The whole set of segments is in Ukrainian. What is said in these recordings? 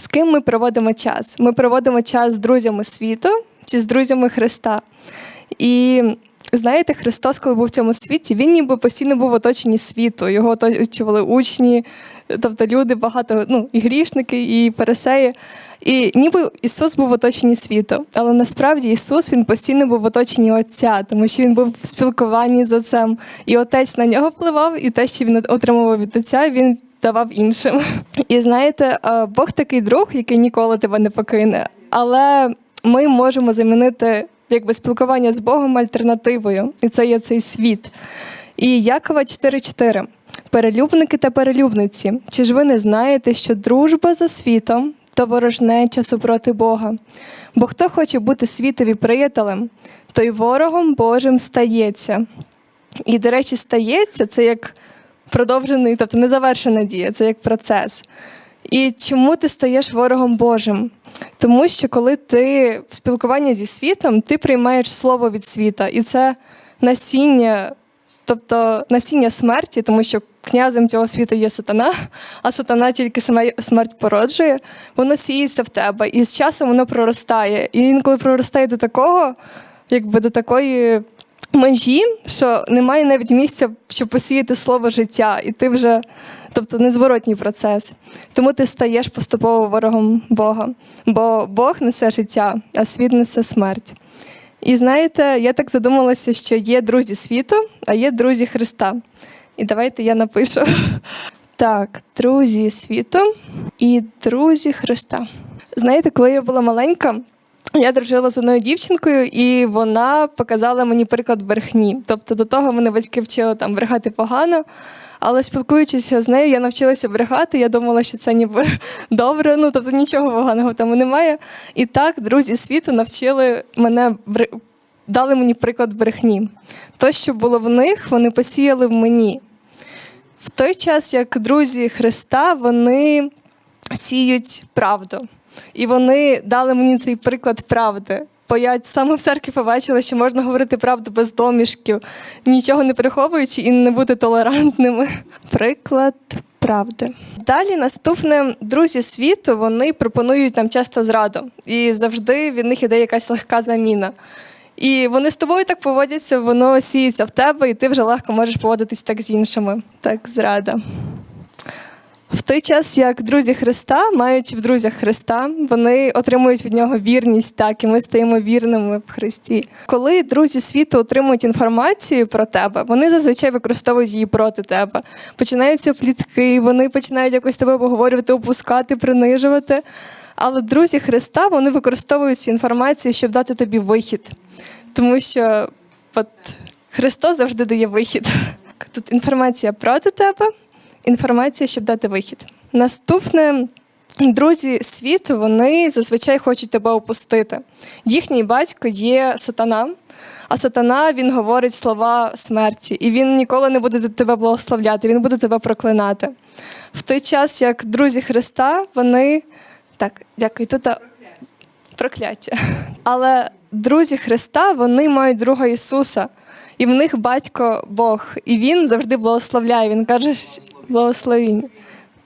З ким ми проводимо час? Ми проводимо час з друзями світу чи з друзями Христа. І знаєте, Христос, коли був в цьому світі, він ніби постійно був в оточенні світу. Його оточували учні, тобто люди багато, ну, і грішники, і пересеї. І ніби Ісус був в оточенні світу. Але насправді Ісус він постійно був в оточенні Отця, тому що він був в спілкуванні з Отцем. І Отець на нього впливав, і те, що він отримував від Отця, він давав іншим. І знаєте, е, Бог такий друг, який ніколи тебе не покине. Але ми можемо замінити якби спілкування з Богом альтернативою, і це є цей світ. І Якова 4.4. Перелюбники та перелюбниці. Чи ж ви не знаєте, що дружба за світом то ворожнеча супроти Бога? Бо хто хоче бути світові приятелем, той ворогом Божим стається. І, до речі, стається це як продовжений, тобто незавершена дія, це як процес. І чому ти стаєш ворогом Божим? Тому що коли ти в спілкуванні зі світом, ти приймаєш слово від світа, і це насіння, тобто насіння смерті, тому що князем цього світу є сатана, а сатана тільки саме смерть породжує, воно сіється в тебе, і з часом воно проростає. І інколи проростає до такого, якби до такої межі, що немає навіть місця, щоб посіяти слово життя, і ти вже, тобто незворотній процес. Тому ти стаєш поступово ворогом Бога, бо Бог несе життя, а світ несе смерть. І знаєте, я так задумалася, що є друзі світу, а є друзі Христа. І давайте я напишу. Так, друзі світу і друзі Христа. Знаєте, коли я була маленька, я дружила з одною дівчинкою, і вона показала мені приклад брехні. Тобто до того мене батьки вчили там брехати погано. Але спілкуючись з нею, я навчилася брехати. Я думала, що це ніби добре, ну тобто нічого поганого там немає. І так, друзі світу навчили мене дали мені приклад брехні. То, що було в них, вони посіяли в мені. В той час, як друзі Христа, вони сіють правду. І вони дали мені цей приклад правди. Бо я саме в церкві побачила, що можна говорити правду без домішків, нічого не приховуючи і не бути толерантними. Приклад правди. Далі наступне друзі світу вони пропонують нам часто зраду, і завжди від них іде якась легка заміна. І вони з тобою так поводяться, воно сіється в тебе, і ти вже легко можеш поводитись так з іншими. Так, зрада. В той час, як друзі Христа, маючи в друзях Христа, вони отримують від нього вірність, так і ми стаємо вірними в Христі. Коли друзі світу отримують інформацію про тебе, вони зазвичай використовують її проти тебе. Починаються плітки, вони починають якось тебе обговорювати, опускати, принижувати. Але друзі Христа вони використовують цю інформацію, щоб дати тобі вихід. Тому що от, Христос завжди дає вихід. Тут інформація проти тебе інформація, щоб дати вихід. Наступне. Друзі світу вони зазвичай хочуть тебе опустити. Їхній батько є сатана, а сатана він говорить слова смерті, і він ніколи не буде тебе благословляти, він буде тебе проклинати. В той час, як друзі Христа, вони так, дякую, тут прокляття. Але друзі Христа вони мають друга Ісуса, і в них батько Бог, і Він завжди благословляє. Він каже, благословіння.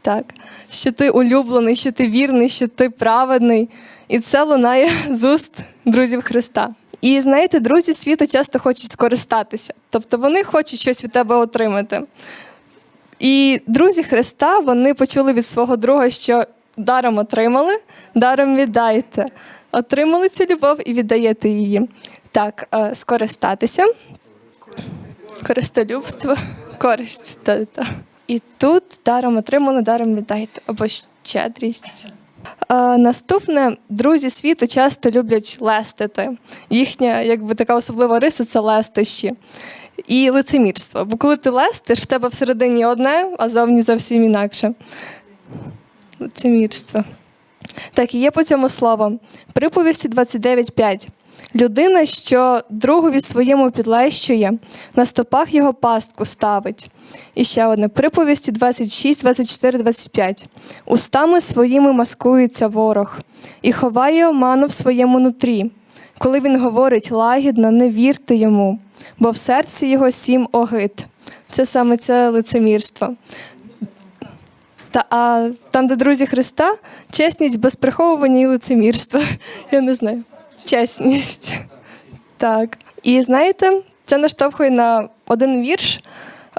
Так, що ти улюблений, що ти вірний, що ти праведний. І це лунає з уст друзів Христа. І знаєте, друзі світу часто хочуть скористатися, тобто вони хочуть щось від тебе отримати. І друзі Христа вони почули від свого друга, що даром отримали, даром віддайте. Отримали цю любов і віддаєте її. Так, е, скористатися, користолюбство, користь. Та, та. І тут даром отримали, даром віддайте або щедрість. Е, наступне друзі світу часто люблять лестити. Їхня, якби така особлива риса це лестищі і лицемірство. Бо коли ти лестиш, в тебе всередині одне, а зовні зовсім інакше. Лицемірство. Так, і є по цьому слово. Приповісті 29.5. Людина, що другові своєму підлещує, на стопах його пастку ставить. І ще одне приповісті 26, 24, 25. Устами своїми маскується ворог і ховає оману в своєму нутрі. Коли він говорить лагідно, не вірте йому, бо в серці його сім огид. Це саме це лицемірство. Та, а там, де друзі Христа, чесність без приховування і лицемірства. Я не знаю. Чесність. Так. І знаєте, це наштовхує на один вірш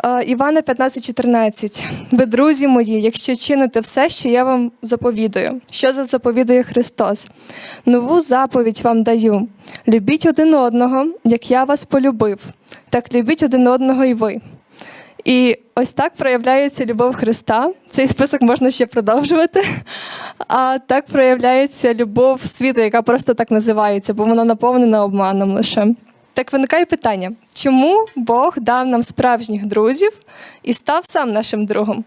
е, Івана 15,14. Ви, друзі мої, якщо чините все, що я вам заповідую. Що за заповідує Христос? Нову заповідь вам даю. Любіть один одного, як я вас полюбив, так любіть один одного і ви. І ось так проявляється любов Христа. Цей список можна ще продовжувати. А так проявляється любов світу, яка просто так називається, бо вона наповнена обманом лише. Так виникає питання: чому Бог дав нам справжніх друзів і став сам нашим другом?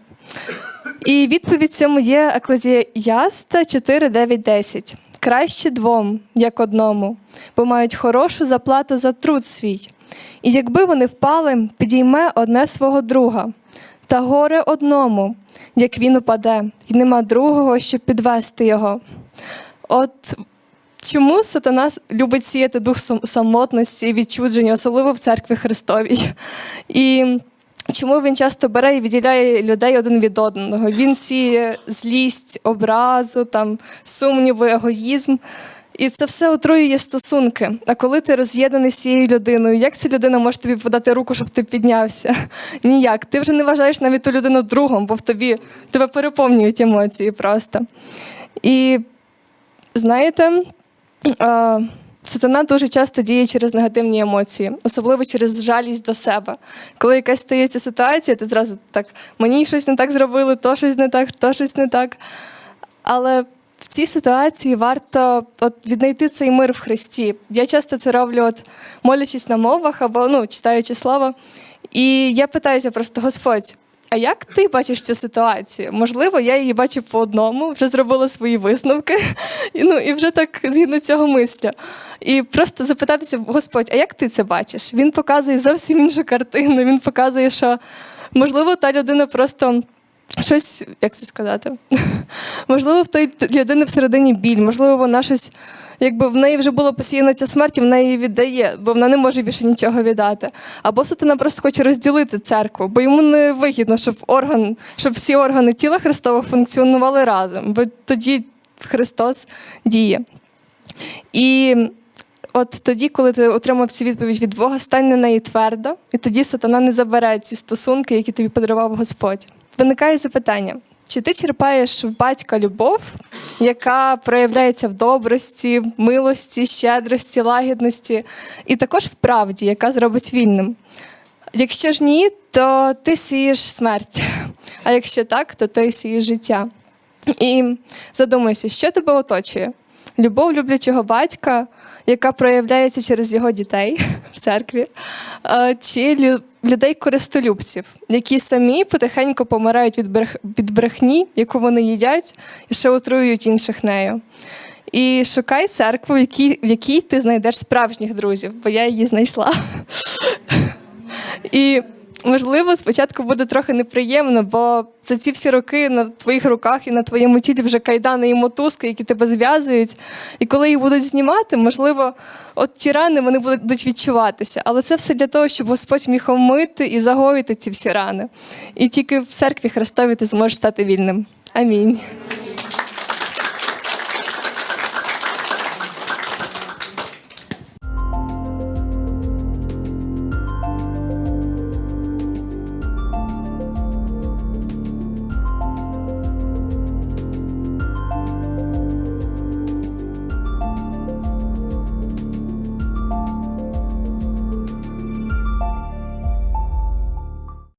І відповідь цьому є Еклезіаста 4, 9, 10. Краще двом, як одному, бо мають хорошу заплату за труд свій. І якби вони впали, підійме одне свого друга. Та горе одному, як він упаде, і нема другого, щоб підвести його. От чому сатана любить сіяти дух самотності і відчудження, особливо в церкві Христовій. І чому він часто бере і відділяє людей один від одного? Він сіє злість, образу, там, сумніви, егоїзм. І це все отруює стосунки. А коли ти роз'єднаний з цією людиною, як ця людина може тобі подати руку, щоб ти піднявся? Ніяк. Ти вже не вважаєш навіть ту людину другом, бо в тобі тебе переповнюють емоції просто. І знаєте, сатана дуже часто діє через негативні емоції, особливо через жалість до себе. Коли якась стається ситуація, ти зразу так, мені щось не так зробили, то щось не так, то щось не так. Але в цій ситуації варто от, віднайти цей мир в Христі. Я часто це роблю, от, молячись на мовах або ну, читаючи слово. І я питаюся просто, Господь, а як ти бачиш цю ситуацію? Можливо, я її бачу по одному, вже зробила свої висновки, і, ну, і вже так згідно цього мислю. І просто запитатися, Господь, а як ти це бачиш? Він показує зовсім іншу картину. Він показує, що можливо та людина просто щось, як це сказати? можливо, в той людини всередині біль, можливо, вона щось, якби в неї вже було посіяна ця смерть, і вона її віддає, бо вона не може більше нічого віддати. Або сатана просто хоче розділити церкву, бо йому не вигідно, щоб орган, щоб всі органи тіла Христового функціонували разом, бо тоді Христос діє. І от тоді, коли ти отримав цю відповідь від Бога, стань на неї твердо, і тоді сатана не забере ці стосунки, які тобі подарував Господь. Виникає запитання: чи ти черпаєш в батька любов, яка проявляється в добрості, милості, щедрості, лагідності, і також в правді, яка зробить вільним? Якщо ж ні, то ти сієш смерть. А якщо так, то ти сієш життя. І задумайся, що тебе оточує? Любов люблячого батька, яка проявляється через його дітей в церкві, е, чи людей користолюбців, які самі потихеньку помирають від, брех... від брехні, яку вони їдять, і ще отруюють інших нею. І шукай церкву, в якій, в якій ти знайдеш справжніх друзів, бо я її знайшла. І можливо, спочатку буде трохи неприємно, бо за ці всі роки на твоїх руках і на твоєму тілі вже кайдани і мотузки, які тебе зв'язують. І коли їх будуть знімати, можливо, от ті рани вони будуть відчуватися. Але це все для того, щоб Господь міг омити і загоїти ці всі рани. І тільки в церкві Христові ти зможеш стати вільним. Амінь.